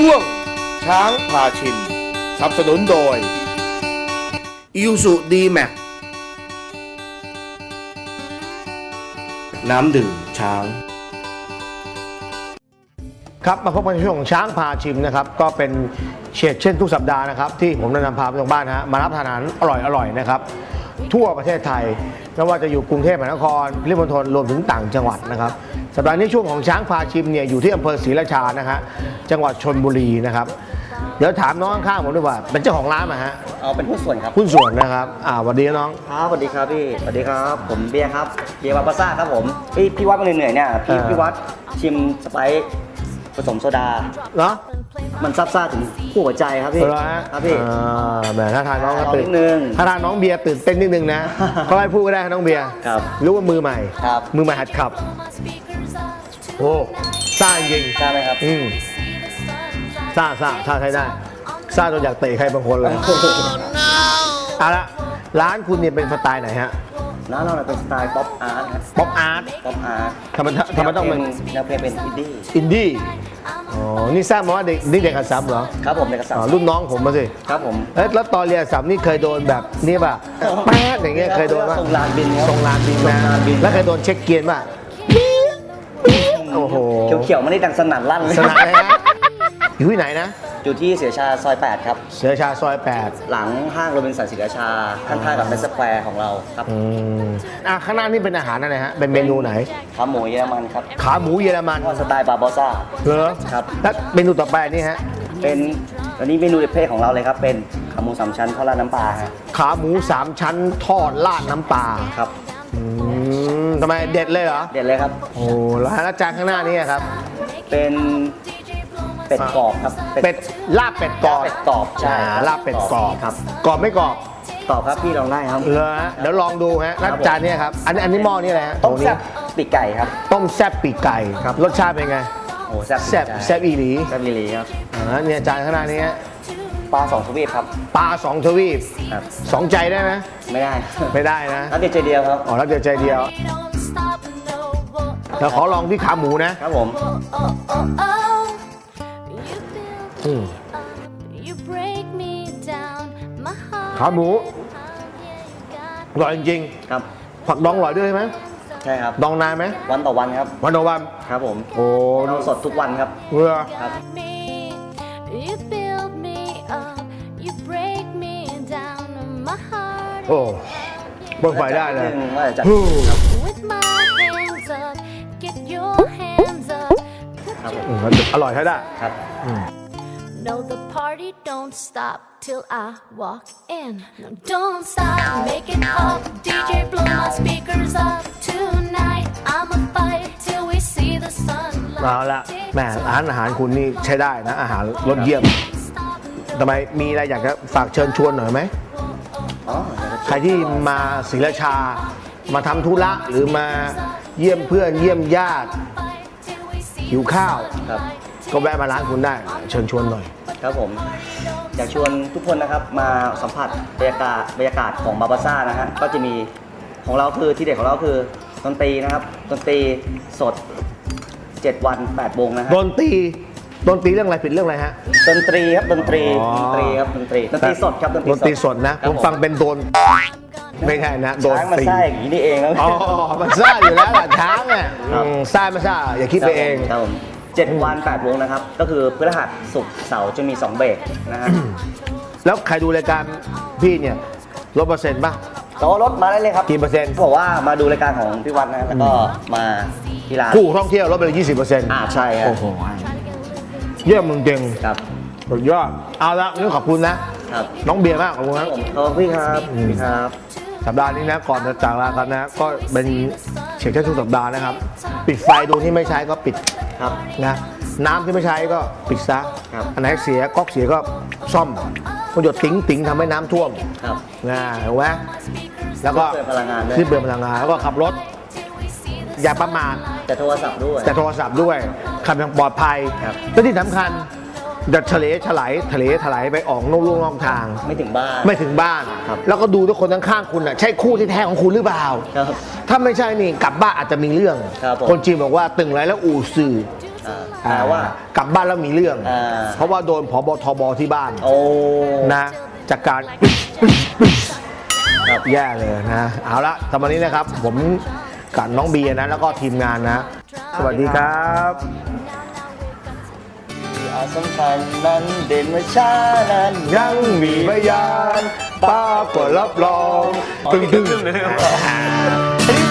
ช่วง ช้างพาชิมสนับสนุนโดยอิ s สุดีแม็กน้ำดื่มช้าง ครับมาพบกันในช่วงของช้างพาชิมนะครับ ก็เป็นเช่นเช่นทุกสัปดาห์นะครับ ที่ผมนำพาไปทางบ้านนะฮะมารับทานอาหารอร่อยอร่อยนะครับ ทั่วประเทศไทยไม่ว่าจะอยู่กรุงเทพมหานครปริมณฑลรวมถึงต่างจังหวัดนะครับสัปดาห์นี้ช่วงของช้างพาชิมเนี่ยอยู่ที่อำเภอศรีราชานะฮะจังหวัดชนบุรีนะครับเดี๋ยวถามน้องข้างๆผมด้วยว่า เป็นเจ้าของร้านไหมฮะเอาเป็นหุ้นส่วนครับหุ้นส่วนนะครับอ่าสวัสดีน้องครับสวัสดีครับพี่สวัสดีครับ ผมเบียร์ครับเบียร์วาปาซ่าครับผมพี่พี่วัดมาเหนื่อยๆเนี่ยพี่อ่าพี่วัดชิมสไปซ์ผสมโซดาเนาะมันซับซ่าถึง คู่หัวใจครับพี่เหรอฮะครับพี่อ่าแหมถ้าทานน้องก็ลองตื่นิดนึง ถ้าทานน้องเบียร์ตื่นเต้นนิดนึงนะก็ให้พูดก็ได้น้องเบียร์ครับ รู้ว่ามือใหม่ ครับมือใหม่หัดขับ โอ้ซ่าจริงทราบไหมครับ อืมซ่าซ่าซ่าใช้ได้ซ่าจนอยากเตะใครบางคนเลย เอาละร้านคุณเนี่ยเป็นสไตล์ไหนฮะ ร้านเราเนี่ยเป็นสไตล์ป๊อปอาร์ตครับป๊อปอาร์ตป๊อปอาร์ตทำไมทำไมต้องเป็นแนวเพลงเป็นอินดี้อินดี้อ๋อนี่ทราบมาว่าเด็กนี่เด็กอัสสัมเหรอครับผมในกระสับอ๋อรุ่นน้องผมมาสิครับผมเอ๊ะแล้วตอนเรียนอัสสัมนี่เคยโดนแบบนี่ป่ะแป๊ดอย่างเงี้ยเคยโดนป่ะส่งลานบินครับส่งลานบินนะส่งลานบินแล้วเคยโดนเช็คเกียร์ป่ะโอ้โหเขียวๆมันนี่ดังสนั่นลั่นเลยสนามเลยฮะอยู่ที่ไหนนะ อยู่ที่เสียชาซอย 8 ครับ เสือชาซอย หลังห้างโรบินสันศรีราชาข้างๆกับเมสแควร์ของเราครับ8อืมอะข้างหน้านี่เป็นอาหารอะไรฮะ เป็นเมนูไหน ขาหมูเยอรมันครับขาหมูเยอรมันทอดสไตล์บาร์บอซ่า เหรอครับ แล้วเมนูต่อไปนี่ฮะ เป็นอันนี้เมนูเด็ดเพศของเราเลยครับ เป็นขาหมูสามชั้นทอดราดน้ำปลาฮะขาหมูสามชั้นทอดราดน้ำปลาครับอืมทำไมเด็ดเลยเหรอ เด็ดเลยครับ โอ้แล้วแล้วจานข้างหน้านี่ครับ เป็น เป็ดกรอบครับเป็ดลาบเป็ดกรอบเป็ดกรอบใช่อ่าลาบเป็ดกรอบครับกรอบไม่กรอบกรอบครับพี่ลองได้ครับ เหรอฮะเดี๋ยวลองดูฮะแล้วครับผมจานเนี้ครับ อันนี้อันนี้หม้อนี่อะไรฮะต้มโอ้นี่แซ่บปีกไก่ครับต้มแซ่บปีกไก่ครับรสชาติเป็นไงโอ้แซ่บแซ่บแซ่บอีหลีแซ่บอีหลีครับอ่าเนี่ยจานข้างหน้านี้ฮะปลาสองทวีปครับปลาสองทวีปครับ สองใจได้ไหมไม่ได้ไม่ได้นะรับเดียวใจเดียวครับอ๋อแล้วเดียวใจเดียวเราขอลองที่ขาหมูนะ ครับผมอืม You break ขาหมูอร่อยจริงครับๆผักดองอร่อยด้วยไหมใช่ครับ ดองนานไหม วันต่อวันครับ วันต่อวัน ครับผม โอ้เราสดทุกวันครับเรือครับ me. You build me up, you break me down, my heart โอ้เบิ่งไฟได้เลยว่าจะจัดฮู้ with my hands up. Get your hands up. ครับผมอืมอร่อยใช่ได้ครับ No, the party don't stop till I walk in. No, don't stop, make it pop. DJ, blow my speakers up tonight. I'ma fight till we see the sunlight. เอาละแหมร้านอาหารคุณนี่ใช้ได้นะ อาหารรสเยี่ยมทำไมมีอะไรอยากจะฝากเชิญชวนหน่อยไหม อ๋อเดี๋ยวจะใครที่มาศรีราชา มาทำธุระหรือมาเยี่ยมเพื่อนเยี่ยมญาติหิวข้าว ครับ ก็แวะมาร้านคุณได้ เชิญชวนหน่อย ครับผม อยากชวนทุกคนนะครับมาสัมผัสบรรยากาศบรรยากาศของบาบาซ่านะฮะก็จะมีของเราคือที่เด็ดของเราคือดนตรีนะครับดนตรีสด 7 วัน 8 วงนะฮะดนตรีดนตรีเรื่องอะไรผิดเรื่องอะไรฮะ ดนตรีครับดนตรีอ๋อ ดนตรีครับดนตรีดนตรีสดครับดนตรีสดนะ ครัผบมฟังเป็นโดน ไม่ใช่นะ โดนช้างมาตีซ่าอย่างนี้นี่เองครับ อ๋อ มันซ่าอยู่แล้วล่ะช้างอะครับอืมซ่าไม่ซ่าอย่าคิดไปเอง ครับผม เจ็ดวันแปดวงนะครับ ก็คือพฤหัสศุกร์เสาร์จะมี 2 เบรกนะฮะ แล้วใครดูรายการพี่เนี่ยลดเปอร์เซ็นต์ป่ะแล้วรถมาได้เลยครับกี่เปอร์เซ็นต์ บอกว่ามาดูรายการของพี่วัดนะแล้วก็มาที่ร้านคู่ท่องเที่ยวลดไปเลยยี่สิบเปอร์เซ็นต์อ่าใช่ครับโอ้โหเยี่ยมมึงเก่งครับสุดยอดเอาละนี่ขอบคุณนะ ครับ น้องเบียร์มากขอบคุณคครัรับบผมขอบคุณพี่ครับพี่ครับสัปดาห์นี้นะก่อนจะจากลากันนะ ก็เป็นเช็คแค่ทุกสัปดาห์นะครับ ปิดไฟดูที่ไม่ใช้ก็ปิด ครับนะน้ำที่ไม่ใช้ก็ปิดซะครับอันไหนเสียก๊อกเสียก็ซ่อมมันหยดติ๋งติ๋งทำให้น้ำท่วมครับนะถูกไหมแล้วก็เพื่อพลังงานด้วยที่เบื่อพลังงานแล้วก็ขับรถ อย่าประมาทแต่โทรศัพท์ด้วย แต่โทรศัพท์ด้วยขับอย่างปลอดภัยครับและที่สำคัญ อย่าทะเลถลายทะเลถลายไปออกนอกลู่นอกทาง ไม่ถึงบ้าน ไม่ถึงบ้าน ครับแล้วก็ดูทุกคนข้างๆคุณน่ะใช่คู่ที่แท้ของคุณหรือเปล่า ครับ ถ้าไม่ใช่นี่กลับบ้านอาจจะมีเรื่อง ครับผม คนจีนบอกว่าตึงไรแล้วอู่สื่ออ่าแปลว่า กลับบ้านแล้วมีเรื่อง อ่า เพราะว่าโดนผบทบที่บ้านโอ้ นะจากการ ครับ แย่เลยนะ เอาละแต่วันนี้นะครับ ผมกับน้องเบียร์นะ แล้วก็ทีมงานนะ สวัสดีครับที่อาสำคัญนั้นเด่นว่าช้านั้นยังมีพยานป้ากว่ารับรองตึงตึง